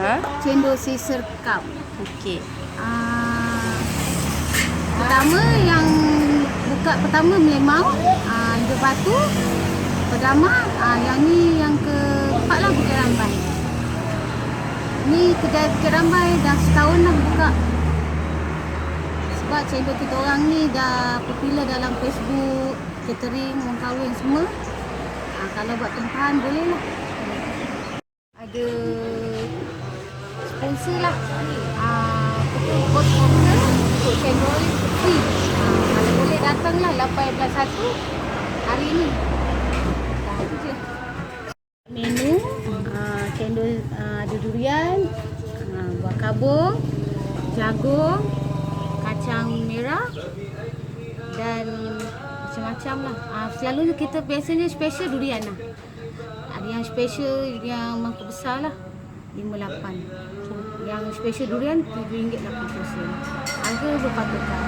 Ha? Cendol Caesar Cup. Okey. Ah, pertama yang buka pertama Melemau, ah, Indo Batu, Perdama, ah, yang ni yang keempat lah Bukit Rambai. Ni kedai Bukit Rambai dah setahun lah buka. Sebab cendol kita orang ni dah popular dalam Facebook, catering, orang kahwin semua. Ah, kalau buat tempahan boleh lah. Ada sponsor lah. Ah, kod sponsor untuk ni free. Ah, kalau boleh datang lah 18.1 hari ni. Menu ah, cendol ah, ada durian, ah, buah kabung, jagung, kacang merah dan macam-macam lah. Ah, selalu kita biasanya special durian lah. Ada yang special yang mangkuk besar lah. 58. Yang special durian RM7.80. Harga berpatutan.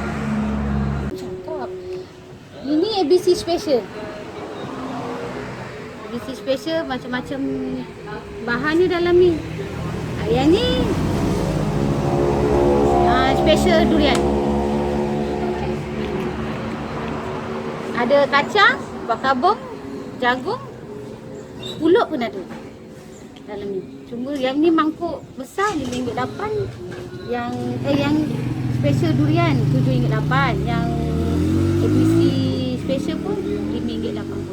Cakap. Ini ABC special. ABC special macam-macam bahan ni dalam ni. Ah, Yang ni ah, special durian. Ada kacang, buah kabung, jagung, pulut pun ada. Dalam ni. Cuma yang ni mangkuk besar RM5.8 yang eh yang special durian RM7.8 yang ABC special pun RM5.80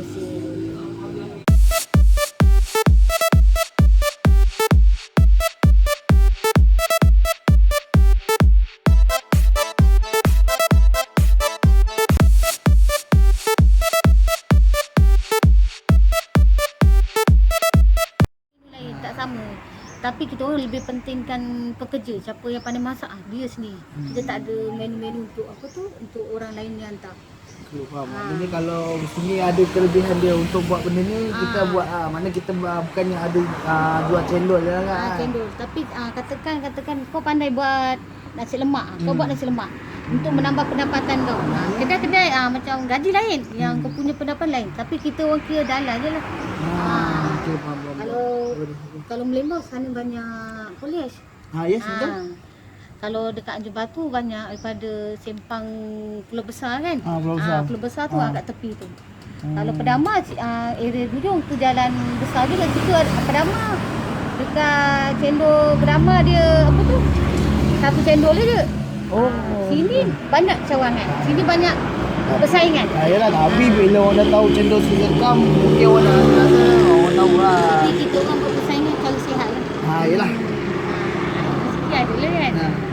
tapi kita orang lebih pentingkan pekerja siapa yang pandai masak ah, dia sendiri kita tak ada menu-menu untuk apa tu untuk orang lain yang hantar faham. Maknanya kalau sini ada kelebihan dia untuk buat benda ni, kita Ah. buat ah mana kita ah, bukannya ada ah, jual cendol je lah ah, kan. cendol tapi ah, katakan katakan kau pandai buat nasi lemak ah, kau Hmm. buat nasi lemak untuk menambah pendapatan kau ah, kedai-kedai ah, macam gaji lain yang Hmm. kau punya pendapatan lain tapi kita orang kira dalam je lah Ah, okey faham. faham. kalau kalau Melembang sana banyak kolej Ha yes betul. Ah. Kalau dekat Anjung Batu banyak daripada sempang Pulau Besar kan? Ah, Pulau Besar. Ah, Pulau Besar tu Ah. ah. kat tepi tu. Hmm. Kalau Pedama uh, area Dujung tu jalan besar juga situ ada Pedama. Dekat cendol Pedama dia apa tu? Satu cendol je. Oh. Sini banyak cawangan. Sini banyak persaingan. Ah, yalah tapi bila orang dah tahu cendol sekam, mungkin orang dah rasa orang tahu lah. Tapi kita orang berpersaingan kalau sihat lah. Ha yalah. Mesti ada lah kan. Ha.